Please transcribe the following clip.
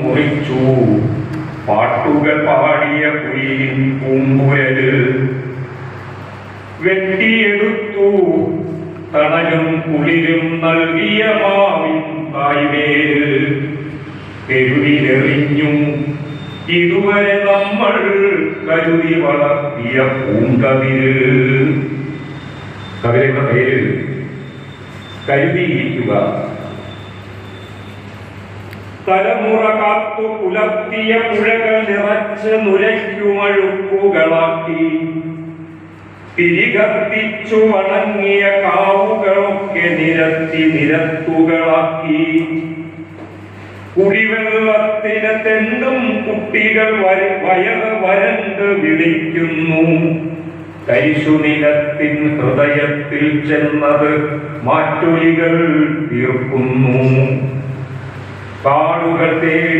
മുറിച്ചു പാട്ടുകൾ പാടിയ കുയിലിൻ പൂങ്കുരൽ വെട്ടിയെടുത്തു. തണലും കുളിരും നൽകിയ മാവിൻ തായ്വേര് തെരുവിലെറിഞ്ഞു ഇതുവരെ നമ്മൾ കരുതി വളർത്തിയ പൂങ്കതിര് കവിതയുടെ പേര് കരുതിയിരിക്കുക. തലമുറ കാത്തു പുലർത്തിയ പുഴകൾ നിറച്ച് നുരയ്ക്കുമഴുക്കുകളാക്കി തിരികത്തിച്ചു വണങ്ങിയ കാവുകളൊക്കെ നിരത്തി നിരത്തുകളാക്കി. കുടിവെള്ളത്തിന് തെണ്ടും കുട്ടികൾ വയറ് വരണ്ട് വിളിക്കുന്നു. കരിശുനിലത്തിൻ ഹൃദയത്തിൽ ചെന്നത് മാറ്റൊലികൾ തീർക്കുന്നു காடுகள் தேடி